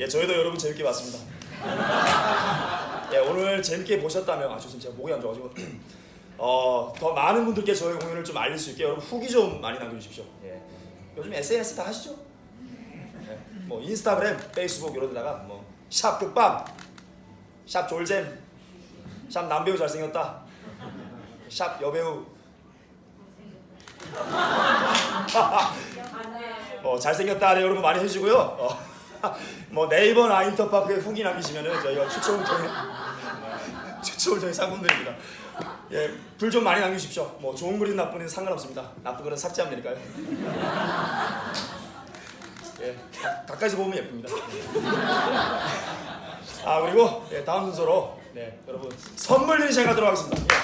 예, 저희도 여러분 재밌게 봤습니다. 예, 오늘 재밌게 보셨다면 아 좋습니다. 제가 목이 안 좋아가지고 어, 더 많은 분들께 저희 공연을 좀 알릴 수 있게 여러분 후기 좀 많이 남겨주십시오. 예. 요즘 SNS 다 하시죠? 예, 뭐 인스타그램, 페이스북 이런 데다가 뭐샵 극밤, 샵 졸잼, 샵 남배우 잘생겼다, 샵 여배우 어, 잘생겼다 네, 여러분 많이 해주고요. 어, 뭐 네이버 나 인터파크에 후기 남기시면은 저희가 추첨을 통해 추첨을 통해 상품 드립니다. 예, 글좀 많이 남겨주십시오. 뭐 좋은 글이든 나쁜 글이든 상관없습니다. 나쁜 글은 삭제하면 되니까요. 예, 가- 가까이서 보면 예쁩니다. 아 그리고 예, 다음 순서로 네, 여러분 선물 드리는 시간 가도록 하겠습니다.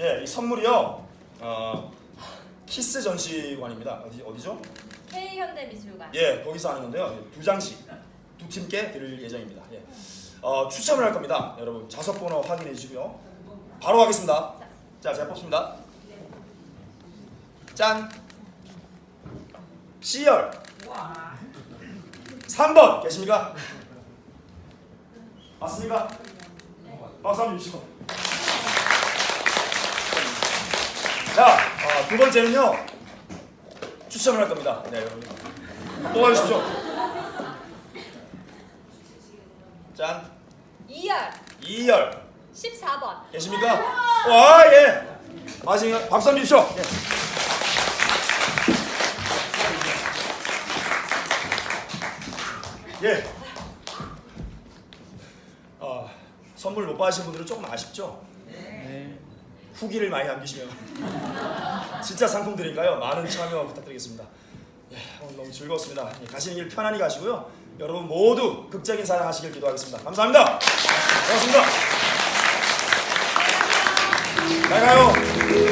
예, 이 선물이요. 어, 키스 전시관입니다. 어디 어디죠? K 현대미술관. 예, 거기서 하는 건데요. 두 장씩 두 팀께 드릴 예정입니다. 예. 어, 추첨을 할 겁니다. 여러분 좌석 번호 확인해 주시고요. 바로 하겠습니다. 자, 제가 뽑습니다. 짠. C열 3번 계십니까? 맞습니까? 박수 한번 주시고. 자, 어, 두 번째는요. 추첨을 할 겁니다. 네, 여러분. 또 가주십시오. 짠. 2열 2열 14번. 계십니까? 와, 예. 마지막 박수 한번 주십시오. 예. 예. 아, 선물 못 받으신 분들은 조금 아쉽죠? 후기를 많이 남기시면 진짜 상품 드릴까요? 많은 참여 부탁드리겠습니다. 예, 오늘 너무 즐거웠습니다. 예, 가시는 길 편안히 가시고요. 여러분 모두 극적인 사랑하시길 기도하겠습니다. 감사합니다. 고맙습니다. 잘 가요.